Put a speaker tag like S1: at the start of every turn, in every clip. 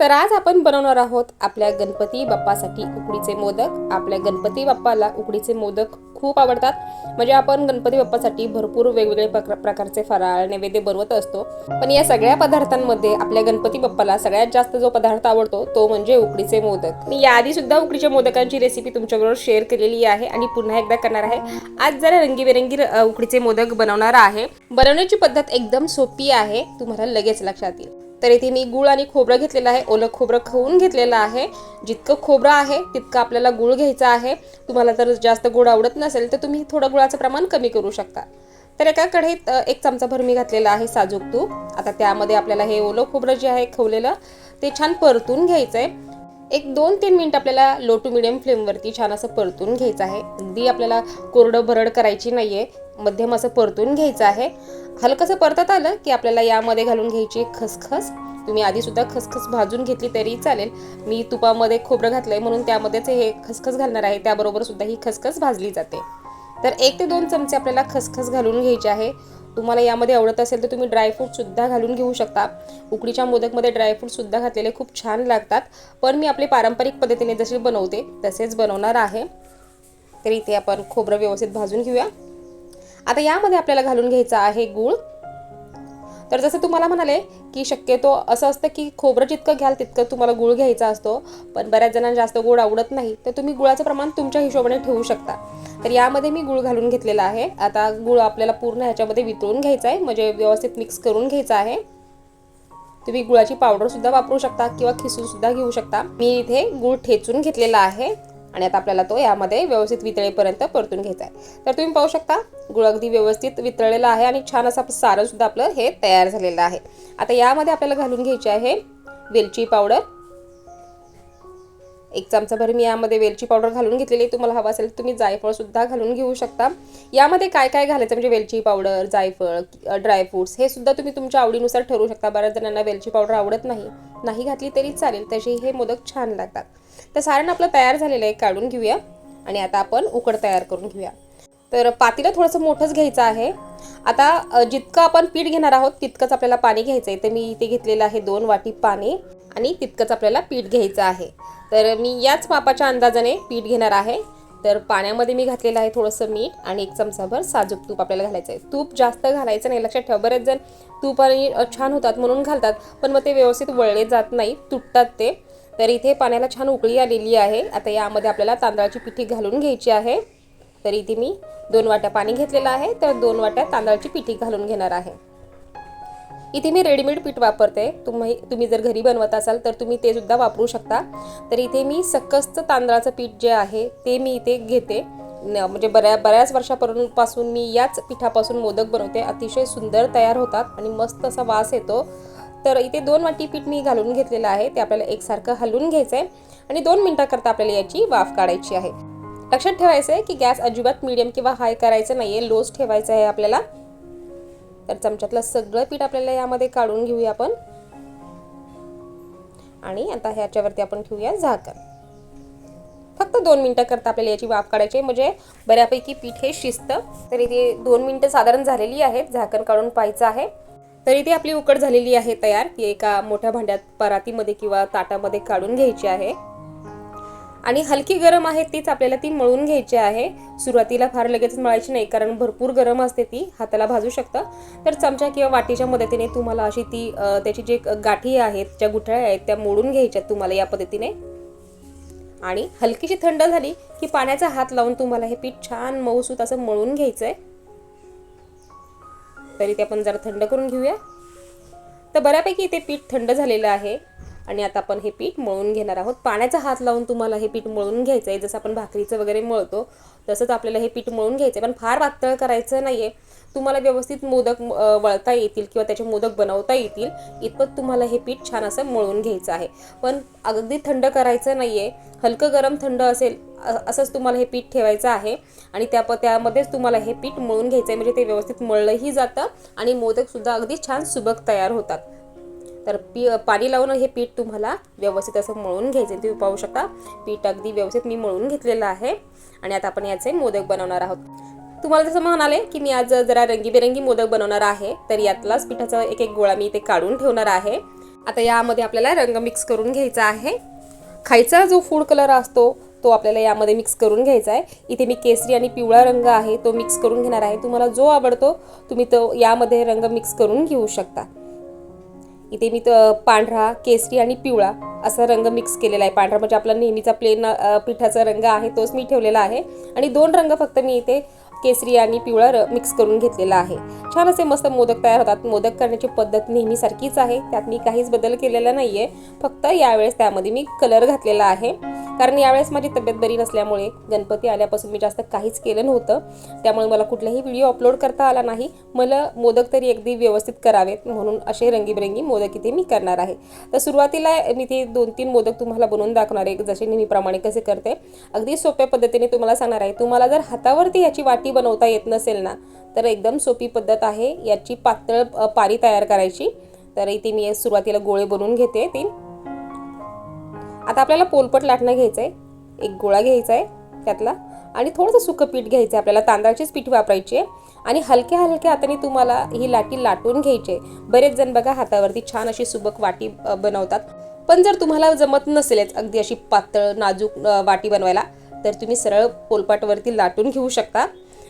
S1: तर आज आपण बनवणार आहोत आपल्या गणपती बाप्पासाठी उकडीचे मोदक. आपल्या गणपती बाप्पाला उकडीचे मोदक खूप आवडतात. म्हणजे आपण गणपती बाप्पासाठी भरपूर वेगवेगळे प्रकारचे फराळ नैवेद्य बनवत असतो. पण या सगळ्या पदार्थांमध्ये आपल्या गणपती बाप्पाला सगळ्यात जास्त जो पदार्थ आवडतो तो म्हणजे उकडीचे मोदक. मी याआधी सुद्धा उकडीच्या मोदकांची रेसिपी तुमच्याबरोबर शेअर केलेली आहे आणि पुन्हा एकदा करणार आहे. आज जरा रंगीबेरंगी उकडीचे मोदक बनवणार आहे. बनवण्याची पद्धत एकदम सोपी आहे. तुम्हाला लगेच लक्षात येईल. तर इथे मी गुळ आणि खोबरं घेतलेलं आहे. ओलं खोबरं खाऊन घेतलेलं आहे. जितकं खोबरं आहे तितकं आपल्याला गुळ घ्यायचा आहे. तुम्हाला जर जास्त गुळ आवडत नसेल तर तुम्ही थोडं गुळाचं प्रमाण कमी करू शकता. तर एका कढईत एक एक चमचाभर मी घातलेला आहे साजूक तूप. आता त्यामध्ये आपल्याला हे ओलं खोबरं जे आहे खवलेलं ते छान परतून घ्यायचं आहे एक दोन तीन मिनिट आपल्याला लो टू मिडियम फ्लेमवरती छान असं परतून घ्यायचं आहे. अगदी आपल्याला कोरडं भरड करायची नाही आहे मध्यम असं परतून घ्यायचं आहे. हलकंसं परतत आलं की आपल्याला यामध्ये घालून घ्यायची खसखस. तुम्ही आधीसुद्धा खसखस भाजून घेतली तरी चालेल. मी तुपामध्ये खोबरं घातलंय म्हणून त्यामध्येच हे खसखस घालणार आहे. त्याबरोबर सुद्धा ही खसखस भाजली जाते. तर एक ते दोन चमचे आपल्याला खसखस घालून घ्यायचे आहे. तुम्हाला यामध्ये आवडत असेल तर तुम्ही ड्रायफ्रूटसुद्धा घालून घेऊ शकता. उकडीच्या मोदकमध्ये ड्रायफ्रूटसुद्धा घातलेले खूप छान लागतात. पण मी आपले पारंपरिक पद्धतीने जसे बनवते तसेच बनवणार आहे. तर इथे आपण खोबरं व्यवस्थित भाजून घेऊया. आता यामध्ये आपल्याला घालून घ्यायचा आहे गूळ. तर जसं तुम्हाला म्हणाले की शक्यतो असं असतं की खोबरं जितकं घ्याल तितकं तुम्हाला गुळ घ्यायचा असतो. पण बऱ्याच जणांना जास्त गोड आवडत नाही. तर तुम्ही गुळाचं प्रमाण तुमच्या हिशोबाने ठेवू शकता. तर यामध्ये मी गुळ घालून घेतलेला आहे. आता गुळ आपल्याला पूर्ण ह्याच्यामध्ये वितळून घ्यायचा आहे. म्हणजे व्यवस्थित मिक्स करून घ्यायचा आहे. तुम्ही गुळाची पावडरसुद्धा वापरू शकता किंवा खिसूनसुद्धा घेऊ शकता. मी इथे गुळ ठेचून घेतलेला आहे. आणि आता आपल्याला तो यामध्ये व्यवस्थित वितळेपर्यंत परतून घ्यायचा आहे. तर तुम्ही पाहू शकता गुळ अगदी व्यवस्थित वितळलेला आहे आणि छान असं सारं सुद्धा आपलं हे तयार झालेलं आहे. आता यामध्ये आपल्याला घालून घ्यायची आहे वेलची पावडर एक चमचाभर मी यामध्ये वेलची पावडर घालून घेतलेली तुम्हाला हवा असेल तुम्ही जायफळसुद्धा घालून घेऊ शकता. यामध्ये काय काय घालायचं? म्हणजे वेलची पावडर जायफळ ड्रायफ्रुट्स हे सुद्धा तुम्ही तुमच्या आवडीनुसार ठरवू शकता. बऱ्याच जणांना वेलची पावडर आवडत नाही. नाही घातली तरी चालेल. तसे हे मोदक छान लागतात. तर सारण आपलं तयार झालेलं आहे. काढून घेऊया. आणि आता आपण उकड तयार करून घेऊया. तर पातीला थोडंसं मोठंच घ्यायचं आहे. आता जितकं आपण पीठ घेणार आहोत तितकंच आपल्याला पाणी घ्यायचं आहे तर मी इथे घेतलेलं आहे दोन वाटी पाणी. आणि तितकंच आपल्याला पीठ घ्यायचं आहे. तर मी याच मापाच्या अंदाजाने पीठ घेणार आहे. तर पाण्यामध्ये मी घातलेलं आहे थोडंसं मीठ आणि एक चमचाभर साजूक तूप आपल्याला घालायचं आहे. तूप जास्त घालायचं नाही लक्षात ठेवा. बरेच जण तूप आणि छान होतात म्हणून घालतात पण मग ते व्यवस्थित वळले जात नाही तुटतात ते. तर इथे पाण्याला छान उकळी आलेली आहे. आता यामध्ये आपल्याला तांदळाची पिठी घालून घ्यायची आहे. तर इथे मी दोन वाट्या पाणी घेतलेलं आहे. तर दोन वाट्या तांदळाची पिठी घालून घेणार आहे. इथे मी रेडीमेड पीठ वापरते. तुम्ही तुम्ही जर घरी बनवत असाल तर तुम्ही ते सुद्धा वापरू शकता. तर इथे मी सकसचं तांदळाचं पीठ जे आहे ते मी इथे घेते. म्हणजे बऱ्या बऱ्याच वर्षापासून मी याच पिठापासून मोदक बनवते. अतिशय सुंदर तयार होतात आणि मस्त असा वास येतो. तर इथे दोन वाटी पीठ मी घालून घेतलेलं आहे. ते आपल्याला एकसारखं हलवून घ्यायचं आहे आणि दोन मिनटाकरता आपल्याला याची वाफ काढायची आहे. लक्षात ठेवायचं आहे की गॅस अजिबात मिडियम किंवा हाय करायचं नाही आहे लोज ठेवायचं आहे आपल्याला. तर चमच्यातलं सगळं पीठ आपल्याला यामध्ये काढून घेऊया आपण. आणि आता ह्याच्यावरती आपण ठेवूया झाकण. फक्त दोन मिनटं करता आपल्याला याची वाफ काढायची म्हणजे बऱ्यापैकी पीठ हे शिजतं तर इथे दोन मिनटं साधारण झालेली आहेत. झाकण काढून पाहायचं आहे. तर इथे आपली उकड झालेली आहे तयार. ती एका मोठ्या भांड्यात परातीमध्ये किंवा ताटामध्ये काढून घ्यायची आहे. आणि हलकी गरम आहे तीच आपल्याला ती मळून घ्यायची आहे. सुरुवातीला फार लगेच मळायची नाही कारण भरपूर गरम असते ती हाताला भाजू शकतं. तर चमचा किंवा वाटीच्या मदतीने तुम्हाला अशी ती त्याची जे गाठी आहेत ज्या गुठळ्या आहेत त्या मोडून घ्यायच्या तुम्हाला या पद्धतीने. आणि हलकीशी थंड झाली की पाण्याचा हात लावून तुम्हाला हे पीठ छान मऊसूत असं मळून घ्यायचं आहे तरी ते आपण जरा थंड करून घेऊया. तर बऱ्यापैकी इथे पीठ थंड झालेलं आहे. आणि आता आपण हे पीठ मळून घेणार आहोत. पाण्याचा हात लावून तुम्हाला हे पीठ मळून घ्यायचं आहे जसं आपण भाकरीचं वगैरे मळतो तसंच आपल्याला हे पीठ मळून घ्यायचं आहे पण फार पातळ करायचं नाही आहे तुम्हाला व्यवस्थित मोदक वळता येतील किंवा त्याचे मोदक बनवता येतील. इतपत तुम्हाला हे पीठ छान असं मळून घ्यायचं आहे. पण अगदी थंड करायचं नाही आहे हलकं गरम थंड असेल असंच तुम्हाला हे पीठ ठेवायचं आहे. आणि त्या प त्यामध्येच तुम्हाला हे पीठ मळून घ्यायचं आहे म्हणजे ते व्यवस्थित मळलंही जातं आणि मोदकसुद्धा अगदी छान सुबक तयार होतात. तर पी पाणी लावून हे पीठ तुम्हाला व्यवस्थित असं मळून घ्यायचं आहे. तुम्ही पाहू शकता पीठ अगदी व्यवस्थित मी मळून घेतलेलं आहे. आणि आता आपण याचे मोदक बनवणार आहोत. तुम्हाला जसं म्हणाले की मी आज जरा रंगीबेरंगी मोदक बनवणार आहे तर यातलाच पिठाचा एक एक गोळा मी इथे काढून ठेवणार आहे. आता यामध्ये आपल्याला रंग मिक्स करून घ्यायचा आहे. खायचा जो फूड कलर असतो तो आपल्याला यामध्ये मिक्स करून घ्यायचा आहे. इथे मी केसरी आणि पिवळा रंग आहे तो मिक्स करून घेणार आहे. तुम्हाला जो आवडतो तुम्ही तो यामध्ये रंग मिक्स करून घेऊ शकता. इथे मी पांढरा केसरी आणि पिवळा असा रंग मिक्स केलेला आहे. पांढरा म्हणजे आपला नेहमीचा प्लेन पिठाचा रंग आहे तोच मी ठेवलेला आहे. आणि दोन रंग फक्त मी इथे केसरी आणि पिवळा र मिक्स करून घेतलेला आहे. छान असे मस्त मोदक तयार होतात. मोदक करण्याची पद्धत नेहमीसारखीच आहे. त्यात मी काहीच बदल केलेला नाही आहे फक्त यावेळेस त्यामध्ये मी कलर घातलेला आहे. कारण यावेळेस माझी तब्येत बरी नसल्यामुळे गणपती आल्यापासून मी जास्त काहीच केलं नव्हतं. त्यामुळे मला कुठलाही व्हिडिओ अपलोड करता आला नाही. मला मोदक तरी अगदी व्यवस्थित करावेत म्हणून असे रंगीबेरंगी मोदक इथे मी करणार आहे. तर सुरुवातीला मी ते दोन तीन मोदक तुम्हाला बनवून दाखवणार आहे. जसे नेहमीप्रमाणे कसे करते. अगदी सोप्या पद्धतीने तुम्हाला सांगणार आहे. तुम्हाला जर हातावरती याची वाटी बनवता येत नसेल ना तर एकदम सोपी पद्धत आहे याची पातळ पारी तयार करायची. तर इथे मी सुरुवातीला गोळे बनवून घेते तीन आता आपल्याला पोलपट लाटणं घ्यायचं आहे एक गोळा घ्यायचा आहे त्यातला. आणि थोडंसं सुकं पीठ घ्यायचं आहे आपल्याला. तांदळाचीच पीठ वापरायची आहे. आणि हलक्या हलक्या हाताने तुम्हाला ही लाटी लाटून घ्यायची आहे. बरेच जण बघा हातावरती छान अशी सुबक वाटी बनवतात. पण जर तुम्हाला जमत नसेलच अगदी अशी पातळ नाजूक वाटी बनवायला तर तुम्ही सरळ पोलपाटवरती लाटून घेऊ शकता.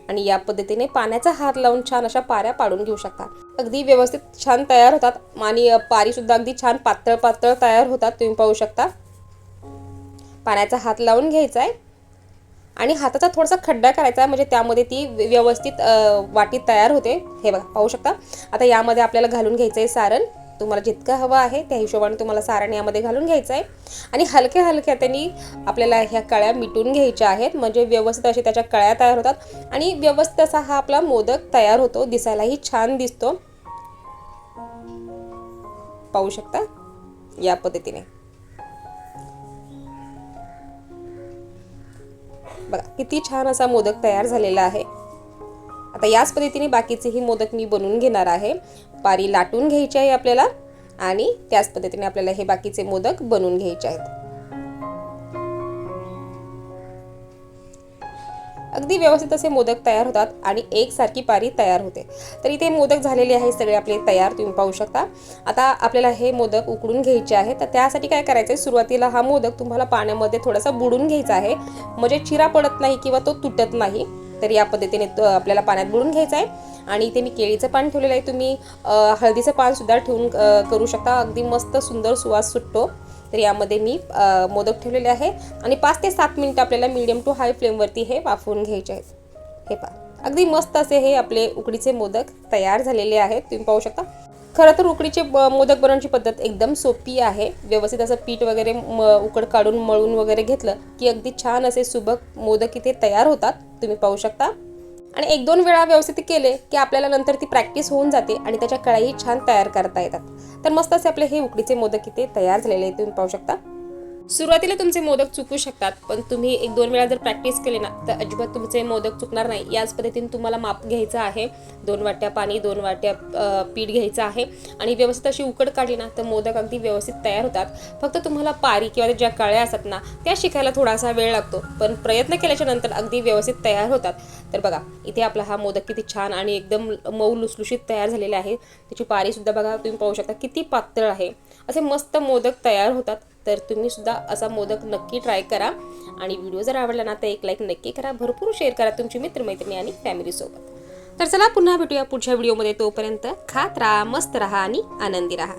S1: आणि या पद्धतीने पाण्याचा हात लावून छान अशा पाऱ्या पाडून घेऊ शकता अगदी व्यवस्थित छान तयार होतात. आणि पारीसुद्धा अगदी छान पातळ पातळ तयार होतात. तुम्ही पाहू शकता. पाण्याचा हात लावून घ्यायचा आहे आणि हाताचा थोडासा खड्डा करायचा आहे म्हणजे त्यामध्ये ती व्यवस्थित वाटी तयार होते. हे बघा पाहू शकता. आता यामध्ये आपल्याला घालून घ्यायचं आहे सारण. तुम्हाला जितकं हवं आहे त्या हिशोबाने तुम्हाला सारण यामध्ये घालून घ्यायचं आहे. आणि हलक्या हलक्या त्यांनी आपल्याला ह्या कळ्या मिटून घ्यायच्या आहेत. म्हणजे व्यवस्थित अशा त्याच्या कळ्या तयार होतात. आणि व्यवस्थित असा हा आपला मोदक तयार होतो. दिसायलाही छान दिसतो. पाहू शकता? या पद्धतीने. बघा किती छान असा मोदक तयार झालेला आहे. आता याच पद्धतीने बाकीचेही मोदक मी बनवून घेणार आहे. पारी लाटून घ्यायची आहे आपल्याला आणि त्याच पद्धतीने आपल्याला हे बाकीचे मोदक बनवून घ्यायचे आहेत. अगदी व्यवस्थित असे मोदक तयार होतात आणि एकसारखी पारी तयार होते. तर इथे मोदक झालेले आहे सगळे आपले तयार तुम्ही पाहू शकता. आता आपल्याला हे मोदक उकडून घ्यायचे आहे तर त्यासाठी काय करायचं आहे सुरुवातीला हा मोदक तुम्हाला पाण्यामध्ये थोडासा बुडून घ्यायचा आहे. म्हणजे चिरा पडत नाही किंवा तो तुटत नाही. तर या पद्धतीने आपल्याला पाण्यात बुडून घ्यायचा आहे. आणि इथे मी केळीचं पान ठेवलेलं आहे. तुम्ही हळदीचं पान सुद्धा ठेवून करू शकता. अगदी मस्त सुंदर सुवास सुटतो. तर यामध्ये मी मोदक ठेवलेले आहे. आणि पाच ते सात मिनिटं आपल्याला मिडियम टू हाय फ्लेमवरती हे वाफवून घ्यायचे आहेत. हे पहा. अगदी मस्त असे हे आपले उकडीचे मोदक तयार झालेले आहेत. तुम्ही पाहू शकता. खरं तर उकडीचे ब- मोदक बनवण्याची पद्धत एकदम सोपी आहे. व्यवस्थित असं पीठ वगैरे म उकड काढून मळून वगैरे घेतलं की अगदी छान असे सुबक मोदक इथे तयार होतात. तुम्ही पाहू शकता. आणि एक दोन वेळा व्यवस्थित केले की आपल्याला नंतर ती प्रॅक्टिस होऊन जाते आणि त्याच्या कळाही छान तयार करता येतात. तर मस्त असे आपले हे उकडीचे मोदक इथे तयार झालेले आहेत. तुम्ही पाहू शकता. सुरुवातीला तुमचे मोदक चुकू शकतात पण तुम्ही एक दोन वेळा जर प्रॅक्टिस केली ना तर अजिबात तुमचे मोदक चुकणार नाही. याच पद्धतीने तुम्हाला माप घ्यायचं आहे. दोन वाट्या पाणी दोन वाट्या पीठ घ्यायचं आहे. आणि व्यवस्थित अशी उकड काढली ना तर मोदक अगदी व्यवस्थित तयार होतात. फक्त तुम्हाला पारी किंवा ज्या कळ्या असतात ना त्या शिकायला थोडासा वेळ लागतो. पण प्रयत्न केल्याच्यानंतर अगदी व्यवस्थित तयार होतात. तर बघा इथे आपला हा मोदक किती छान आणि एकदम मऊ लुसलुशीत तयार झालेला आहे. त्याची पारीसुद्धा बघा तुम्ही पाहू शकता किती पातळ आहे. असे मस्त मोदक तयार होतात. तर तुम्ही सुद्धा असा मोदक नक्की ट्राय करा. आणि व्हिडिओ जर आवडला ना तर एक लाईक नक्की करा. भरपूर शेअर करा तुमची मित्रमैत्रिणी आणि फॅमिलीसोबत तर चला पुन्हा भेटूया पुढच्या व्हिडिओमध्ये तोपर्यंत खात राहा मस्त राहा आणि आनंदी राहा.